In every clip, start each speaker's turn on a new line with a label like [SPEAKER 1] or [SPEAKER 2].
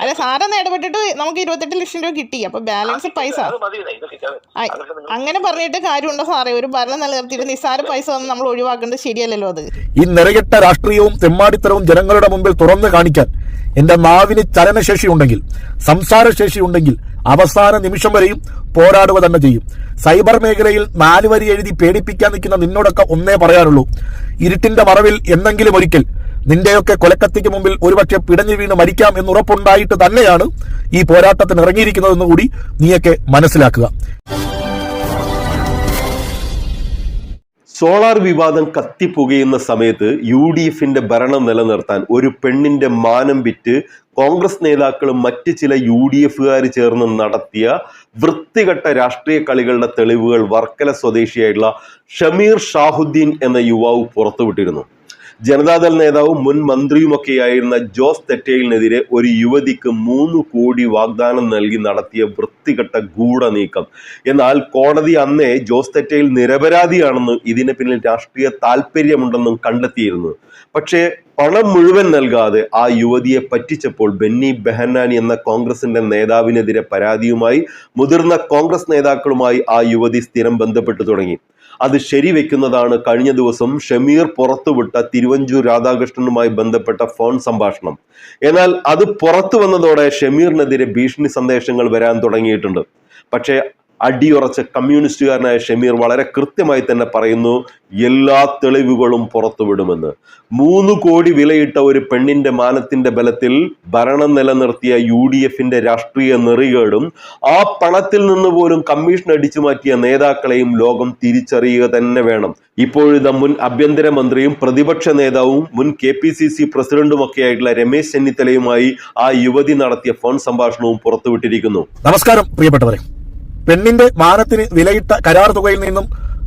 [SPEAKER 1] അല്ല സാറൊന്ന് ഇടപെട്ടിട്ട് നമുക്ക് ഇരുപത്തെട്ട് ലക്ഷം രൂപ കിട്ടി. അപ്പൊ ബാലൻസ് പൈസ. അങ്ങനെ പറഞ്ഞിട്ട് കാര്യമുണ്ടോ സാറേ? ഒരു ഭരണം നിലനിർത്തിയിട്ട് നിസ്സാര പൈസ ഒന്നും നമ്മൾ ഒഴിവാക്കേണ്ടത് ശരിയല്ലല്ലോ അത്.
[SPEAKER 2] ഈ നിറകെട്ട രാഷ്ട്രീയവും തെമ്മാടിത്തരവും ജനങ്ങളുടെ മുമ്പിൽ തുറന്നു കാണിക്കാൻ എന്റെ നാവിന് ചലനശേഷി ഉണ്ടെങ്കിൽ സംസാരശേഷി ഉണ്ടെങ്കിൽ അവസാന നിമിഷം വരെയും പോരാടുക തന്നെ ചെയ്യും. സൈബർ മേഖലയിൽ നാലുവരി എഴുതി പേടിപ്പിക്കാൻ നിൽക്കുന്ന നിന്നോടൊക്കെ ഒന്നേ പറയാനുള്ളൂ ഇരുട്ടിന്റെ മറവിൽ എന്തെങ്കിലും ഒരിക്കൽ നിന്റെയൊക്കെ കൊലക്കത്തിക്ക് മുമ്പിൽ ഒരുപക്ഷെ പിടഞ്ഞു വീണ് മരിക്കാം എന്നുറപ്പുണ്ടായിട്ട് തന്നെയാണ് ഈ പോരാട്ടത്തിന് ഇറങ്ങിയിരിക്കുന്നതെന്ന് കൂടി നീയൊക്കെ മനസ്സിലാക്കുക.
[SPEAKER 3] സോളാർ വിവാദം കത്തിപ്പുകയുന്ന സമയത്ത് യു ഡി എഫിന്റെ ഭരണം നിലനിർത്താൻ ഒരു പെണ്ണിന്റെ മാനം വിറ്റ് കോൺഗ്രസ് നേതാക്കളും മറ്റ് ചില യു ഡി എഫുകാർ ചേർന്ന് നടത്തിയ വൃത്തികെട്ട രാഷ്ട്രീയ കളികളുടെ തെളിവുകൾ വർക്കല സ്വദേശിയായിട്ടുള്ള ഷമീർ ഷാഹുദ്ദീൻ എന്ന യുവാവ് പുറത്തുവിട്ടിരുന്നു. ജനതാദൾ നേതാവും മുൻ മന്ത്രിയുമൊക്കെ ആയിരുന്ന ജോസ് തെറ്റയിലിനെതിരെ ഒരു യുവതിക്ക് മൂന്ന് കോടി വാഗ്ദാനം നൽകി നടത്തിയ വൃത്തികെട്ട ഗൂഢനീക്കം. എന്നാൽ കോടതി അന്നേ ജോസ് തെറ്റയിൽ നിരപരാധിയാണെന്നും ഇതിന് പിന്നിൽ രാഷ്ട്രീയ താല്പര്യമുണ്ടെന്നും കണ്ടെത്തിയിരുന്നു. പക്ഷേ പണം മുഴുവൻ നൽകാതെ ആ യുവതിയെ പറ്റിച്ചപ്പോൾ ബെന്നി ബെഹന്നാനി എന്ന കോൺഗ്രസിന്റെ നേതാവിനെതിരെ പരാതിയുമായി മുതിർന്ന കോൺഗ്രസ് നേതാക്കളുമായി ആ യുവതി സ്ഥിരം ബന്ധപ്പെട്ടു തുടങ്ങി. അത് ശരിവെക്കുന്നതാണ് കഴിഞ്ഞ ദിവസം ഷമീർ പുറത്തുവിട്ട തിരുവഞ്ചൂർ രാധാകൃഷ്ണനുമായി ബന്ധപ്പെട്ട ഫോൺ സംഭാഷണം. എന്നാൽ അത് പുറത്തു വന്നതോടെ ഷമീറിനെതിരെ ഭീഷണി സന്ദേശങ്ങൾ വരാൻ തുടങ്ങിയിട്ടുണ്ട്. പക്ഷേ അടിയുറച്ച കമ്മ്യൂണിസ്റ്റുകാരനായ ഷമീർ വളരെ കൃത്യമായി തന്നെ പറയുന്നു എല്ലാ തെളിവുകളും പുറത്തുവിടുമെന്ന്. മൂന്ന് കോടി വിലയിട്ട ഒരു പെണ്ണിന്റെ മാനത്തിന്റെ ബലത്തിൽ ഭരണം നിലനിർത്തിയ യു ഡി എഫിന്റെ രാഷ്ട്രീയ നെറികേടും ആ പണത്തിൽ നിന്ന് പോലും കമ്മീഷൻ അടിച്ചു മാറ്റിയ നേതാക്കളെയും ലോകം തിരിച്ചറിയുക തന്നെ വേണം. ഇപ്പോഴത്തെ മുൻ ആഭ്യന്തരമന്ത്രിയും പ്രതിപക്ഷ നേതാവും മുൻ കെ പി സി സി പ്രസിഡന്റുമൊക്കെയായിട്ടുള്ള രമേശ് ചെന്നിത്തലയുമായി ആ യുവതി നടത്തിയ ഫോൺ സംഭാഷണവും പുറത്തുവിട്ടിരിക്കുന്നു.
[SPEAKER 2] നമസ്കാരം പ്രിയപ്പെട്ടവരെ. പെണ്ണിന്റെ മാനത്തിന് വിലയിട്ട കരാർ തുകയിൽ നിന്നും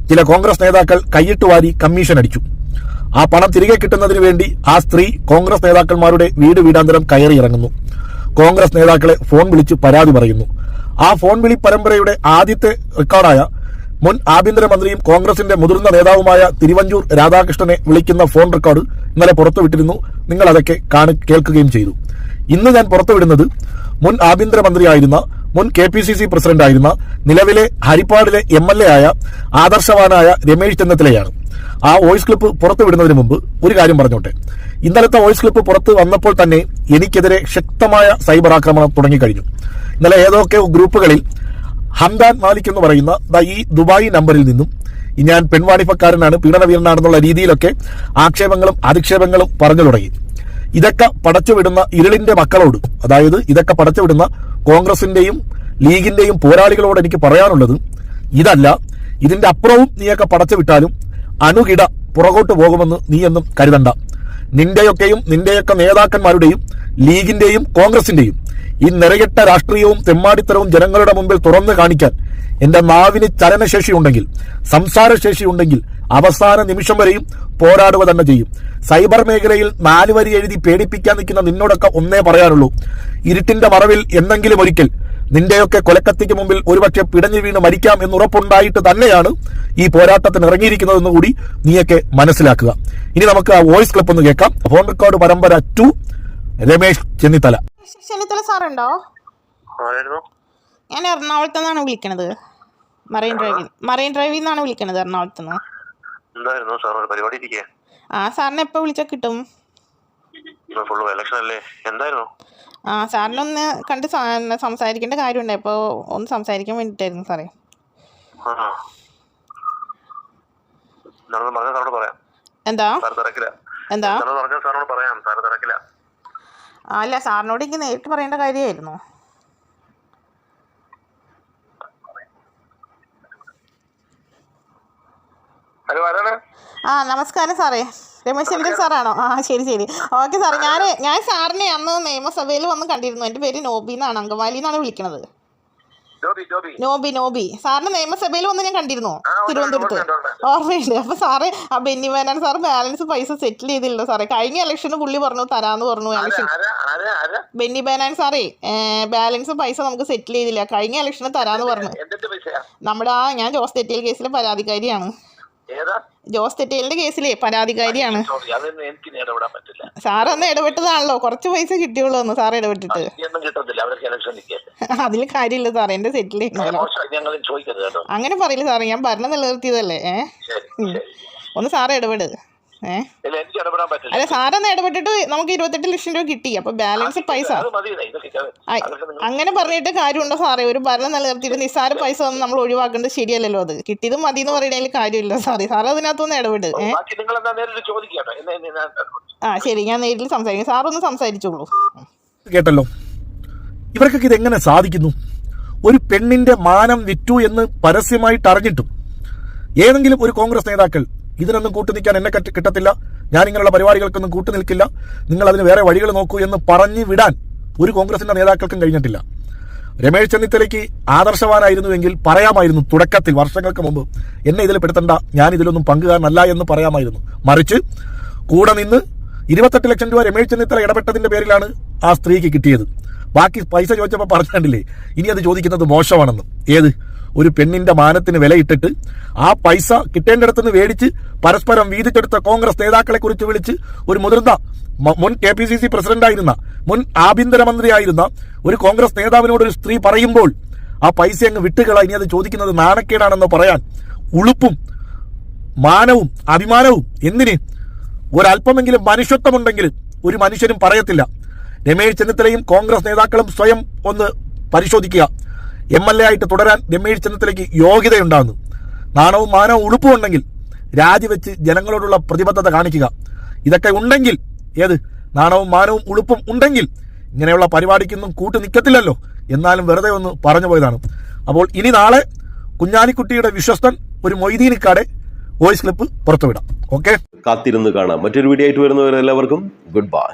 [SPEAKER 2] ചില കോൺഗ്രസ് നേതാക്കൾ കൈയിട്ട് വാരി കമ്മീഷൻ അടിച്ചു. ആ പണം തിരികെ കിട്ടുന്നതിന് വേണ്ടി ആ സ്ത്രീ കോൺഗ്രസ് നേതാക്കന്മാരുടെ വീട് വീടാന്തരം കയറിയിറങ്ങുന്നു കോൺഗ്രസ് നേതാക്കളെ ഫോൺ വിളിച്ച് പരാതി പറയുന്നു. ആ ഫോൺ വിളി പരമ്പരയുടെ ആദ്യത്തെ റെക്കോർഡായ മുൻ ആഭ്യന്തരമന്ത്രിയും കോൺഗ്രസിന്റെ മുതിർന്ന നേതാവുമായ തിരുവഞ്ചൂർ രാധാകൃഷ്ണനെ വിളിക്കുന്ന ഫോൺ റെക്കോർഡ് ഇന്നലെ പുറത്തുവിട്ടിരുന്നു. നിങ്ങൾ അതൊക്കെ കാണി കേൾക്കുകയും ചെയ്തു. ഇന്ന് ഞാൻ പുറത്തുവിടുന്നത് മുൻ ആഭ്യന്തരമന്ത്രിയായിരുന്ന മുൻ കെ പി സി സി പ്രസിഡന്റായിരുന്ന നിലവിലെ ഹരിപ്പാടിലെ എം എൽ എ ആയ ആദർശവാനായ രമേശ് ചെന്നിത്തലയാണ്. ആ വോയിസ് ക്ലിപ്പ് പുറത്തുവിടുന്നതിന് മുമ്പ് ഒരു കാര്യം പറഞ്ഞോട്ടെ. ഇന്നലത്തെ വോയിസ് ക്ലിപ്പ് പുറത്ത് വന്നപ്പോൾ തന്നെ എനിക്കെതിരെ ശക്തമായ സൈബർ ആക്രമണം തുടങ്ങിക്കഴിഞ്ഞു. ഇന്നലെ ഏതൊക്കെ ഗ്രൂപ്പുകളിൽ ഹംദാൻ മാലിക് എന്ന് പറയുന്ന ഈ ദുബായി നമ്പറിൽ നിന്നും ഞാൻ പെൺവാണിപ്പക്കാരനാണ് പീഡനവീരനാണെന്നുള്ള രീതിയിലൊക്കെ ആക്ഷേപങ്ങളും അധിക്ഷേപങ്ങളും പറഞ്ഞു തുടങ്ങി. ഇതൊക്കെ പടച്ചുവിടുന്ന ഇരുളിന്റെ മക്കളോട് അതായത് ഇതൊക്കെ പടച്ചുവിടുന്ന കോൺഗ്രസിന്റെയും ലീഗിന്റെയും പോരാളികളോട് എനിക്ക് പറയാനുള്ളത് ഇതല്ല ഇതിന്റെ അപ്പുറവും നീയൊക്കെ പടച്ചുവിട്ടാലും അണുകിട പുറകോട്ട് പോകുമെന്ന് നീയൊന്നും കരുതണ്ട. നിന്റെയൊക്കെയും നിന്റെയൊക്കെ നേതാക്കന്മാരുടെയും ലീഗിന്റെയും കോൺഗ്രസിന്റെയും ഈ നിറയിട്ട രാഷ്ട്രീയവും തെമ്മാടിത്തരവും ജനങ്ങളുടെ മുമ്പിൽ തുറന്നു കാണിക്കാൻ എന്റെ നാവിന് ചലനശേഷി ഉണ്ടെങ്കിൽ സംസാരശേഷി ഉണ്ടെങ്കിൽ അവസാന നിമിഷം വരെയും പോരാടുക തന്നെ ചെയ്യും. സൈബർ മേഖലയിൽ നാല് വരി എഴുതി പേടിപ്പിക്കാൻ നിൽക്കുന്ന നിന്നോടൊക്കെ ഒന്നേ പറയാനുള്ളൂ. ഇരുട്ടിന്റെ മറവിൽ എന്തെങ്കിലും ഒരിക്കൽ നിന്റെയൊക്കെ കൊലക്കത്തിക്ക് മുമ്പിൽ ഒരുപക്ഷെ പിടഞ്ഞു വീണ് മരിക്കാം എന്നുറപ്പുണ്ടായിട്ട് തന്നെയാണ് ഈ പോരാട്ടത്തിന് ഇറങ്ങിയിരിക്കുന്നതെന്ന് കൂടി നീയൊക്കെ മനസ്സിലാക്കുക. ഇനി നമുക്ക് ആ വോയിസ് ക്ലിപ്പ് ഒന്ന് കേൾക്കാം. ഫോൺ റെക്കോർഡ് പരമ്പര ടു രമേശ് ചെന്നിത്തല.
[SPEAKER 1] ചെന്നിത്തല സാറുണ്ടോ? ഞാൻ എറണാകുളത്ത് നിന്നാണ് വിളിക്കണത്. മറൈൻ ഡ്രൈവിൽ മറൈൻ ഡ്രൈവിൽ നിന്നാണ് വിളിക്കണത് എറണാകുളത്ത് നിന്ന്. ആ സാറിനെ എപ്പോൾ വിളിച്ചാൽ കിട്ടും?
[SPEAKER 4] ഫുള്ള് ഇലക്ഷൻ അല്ലേ? എന്തായിരുന്നു?
[SPEAKER 1] ആ സാറിനൊന്ന് കണ്ട് സംസാരിക്കേണ്ട കാര്യമുണ്ട്. അപ്പോൾ ഒന്ന് സംസാരിക്കാൻ വേണ്ടിയിട്ടായിരുന്നു സാറേ. എന്താ? എന്താ? അല്ല സാറിനോട് എനിക്ക് നേരിട്ട് പറയേണ്ട കാര്യമായിരുന്നു. ആ നമസ്കാരം സാറേ. രമേശ് സാറാണോ? ആ ശരി ശരി. ഓക്കെ സാർ ഞാൻ ഞാൻ സാറിനെ അന്ന് നിയമസഭയിൽ വന്ന് കണ്ടിരുന്നു. എന്റെ പേര് നോബി എന്നാണ് അങ്കമാലി എന്നാണ് വിളിക്കണത്.
[SPEAKER 4] ജോബി
[SPEAKER 1] നോബി. നോബി സാറിന് നിയമസഭയിൽ വന്ന് ഞാൻ കണ്ടിരുന്നു. തിരുവനന്തപുരത്ത്. ഓർമ്മയുണ്ട്. അപ്പോൾ സാറ് ആ ബെന്നി വേനാൻ സാർ ബാലൻസ് പൈസ സെറ്റിൽ ചെയ്തില്ല സാറേ. കഴിഞ്ഞ ഇലക്ഷന് പുള്ളി പറഞ്ഞു തരാന്ന് പറഞ്ഞു. ഇലക്ഷൻ ബെന്നി ബേനാൻ സാറേ ബാലൻസ് പൈസ നമുക്ക് സെറ്റിൽ ചെയ്തില്ല. കഴിഞ്ഞ ഇലക്ഷന് തരാന്ന് പറഞ്ഞു. നമ്മുടെ ആ ഞാൻ ജോസ് തെറ്റിയൽ കേസിലെ പരാതിക്കാരിയാണ്. ജോസ് തെറ്റേലിന്റെ കേസിലെ പരാതിക്കാരിയാണ് സാറൊന്നും ഇടപെട്ടതാണല്ലോ. കുറച്ച് പൈസ കിട്ടിയുള്ളൂ ഒന്ന് സാർ ഇടപെട്ടിട്ട്. അതിൽ കാര്യമില്ല സാർ എന്റെ സെറ്റിൽ അങ്ങനെ പറയില്ല സാറേ ഞാൻ ഭരണം നിലനിർത്തിയതല്ലേ ഒന്ന് സാറ് ഇടപെട്. ഏ?
[SPEAKER 4] ഇല്ല എനിക്ക് ഇടപെടാൻ പറ്റില്ല.
[SPEAKER 1] അല്ല സാറൊന്ന് ഇടപെട്ടിട്ട് നമുക്ക് ഇരുപത്തെട്ട് ലക്ഷം രൂപ കിട്ടി അപ്പൊ ബാലൻസ് പൈസ. അങ്ങനെ പറഞ്ഞിട്ട് കാര്യമുണ്ടോ സാറേ? ഒരു ഭരണം നിലനിർത്തിയിട്ട് നിസ്സാര പൈസ ഒന്നും നമ്മൾ ഒഴിവാക്കേണ്ടത് ശരിയല്ലല്ലോ അത്. കിട്ടിയത് മതി എന്ന് പറയുന്നതിൽ കാര്യമില്ല സാറേ. സാർ അതിനകത്തൊന്ന് ഇടപെട് ആ ശരി. ഞാൻ നേരിൽ സംസാരിക്കും. സാറൊന്ന് സംസാരിച്ചോളൂ.
[SPEAKER 2] കേട്ടല്ലോ? ഇവർക്കൊക്കെ ഇതെങ്ങനെ സാധിക്കുന്നു? ഒരു പെണ്ണിന്റെ മാനം വിറ്റു എന്ന് പരസ്യമായിട്ട് അറിഞ്ഞിട്ടും ഏതെങ്കിലും ഒരു കോൺഗ്രസ് നേതാക്കൾ ഇതിനൊന്നും കൂട്ടു നിൽക്കാൻ എന്നെ കിട്ടത്തില്ല. ഞാൻ ഇങ്ങനെയുള്ള പരിപാടികൾക്കൊന്നും കൂട്ടു നിൽക്കില്ല. നിങ്ങൾ അതിന് വേറെ വഴികൾ നോക്കൂ എന്ന് പറഞ്ഞു വിടാൻ ഒരു കോൺഗ്രസിന്റെ നേതാക്കൾക്കും കഴിഞ്ഞിട്ടില്ല. രമേശ് ചെന്നിത്തലയ്ക്ക് ആദർശവാനായിരുന്നുവെങ്കിൽ പറയാമായിരുന്നു തുടക്കത്തിൽ വർഷങ്ങൾക്ക് മുമ്പ് എന്നെ ഇതിൽ പെടുത്തണ്ട ഞാൻ ഇതിലൊന്നും പങ്കുകാരനല്ല എന്ന് പറയാമായിരുന്നു. മറിച്ച് കൂടെ നിന്ന് ഇരുപത്തെട്ട് ലക്ഷം രൂപ രമേശ് ചെന്നിത്തല ഇടപെട്ടതിന്റെ പേരിലാണ് ആ സ്ത്രീക്ക് കിട്ടിയത്. ബാക്കി പൈസ ചോദിച്ചപ്പോൾ പറഞ്ഞിട്ടില്ലേ ഇനി അത് ചോദിക്കുന്നത് മോശമാണെന്ന്. ഏത്? ഒരു പെണ്ണിന്റെ മാനത്തിന് വിലയിട്ടിട്ട് ആ പൈസ കിട്ടേണ്ടിടത്തുനിന്ന് മേടിച്ച് പരസ്പരം വീതിച്ചെടുത്ത കോൺഗ്രസ് നേതാക്കളെ കുറിച്ച് വിളിച്ച് ഒരു മുതിർന്ന മുൻ കെ പി സി സി പ്രസിഡന്റായിരുന്ന മുൻ ആഭ്യന്തരമന്ത്രിയായിരുന്ന ഒരു കോൺഗ്രസ് നേതാവിനോട് ഒരു സ്ത്രീ പറയുമ്പോൾ ആ പൈസ അങ്ങ് വിട്ടുകള ഇനി അത് ചോദിക്കുന്നത് നാണക്കേടാണെന്ന് പറയാൻ ഉളുപ്പും മാനവും അഭിമാനവും എന്തിന്? ഒരല്പമെങ്കിലും മനുഷ്യത്വമുണ്ടെങ്കിൽ ഒരു മനുഷ്യനും പറയത്തില്ല. രമേശ് ചെന്നിത്തലയും കോൺഗ്രസ് നേതാക്കളും സ്വയം ഒന്ന് പരിശോധിക്കുക. എം എൽ എ ആയിട്ട് തുടരാൻ രമേശ് ചെന്നിത്തലയ്ക്ക് യോഗ്യതയുണ്ടാകുന്നു. നാണവും മാനവും ഉളുപ്പും ഉണ്ടെങ്കിൽ രാജിവെച്ച് ജനങ്ങളോടുള്ള പ്രതിബദ്ധത കാണിക്കുക. ഇതൊക്കെ ഉണ്ടെങ്കിൽ ഏത്? നാണവും മാനവും ഉളുപ്പും ഉണ്ടെങ്കിൽ ഇങ്ങനെയുള്ള പരിപാടിക്കൊന്നും കൂട്ടു നിൽക്കത്തില്ലല്ലോ എന്നാലും വെറുതെ ഒന്ന് പറഞ്ഞു പോയതാണ്. അപ്പോൾ ഇനി നാളെ കുഞ്ഞാലിക്കുട്ടിയുടെ വിശ്വസ്തൻ ഒരു മൊയ്തീനിക്കാടെ വോയിസ് ക്ലിപ്പ് പുറത്തുവിടാം. ഓക്കെ?
[SPEAKER 3] കാത്തിരുന്ന് കാണാം. മറ്റൊരു വീഡിയോ ആയിട്ട് വരുന്നവരെല്ലാവർക്കും ഗുഡ് ബൈ.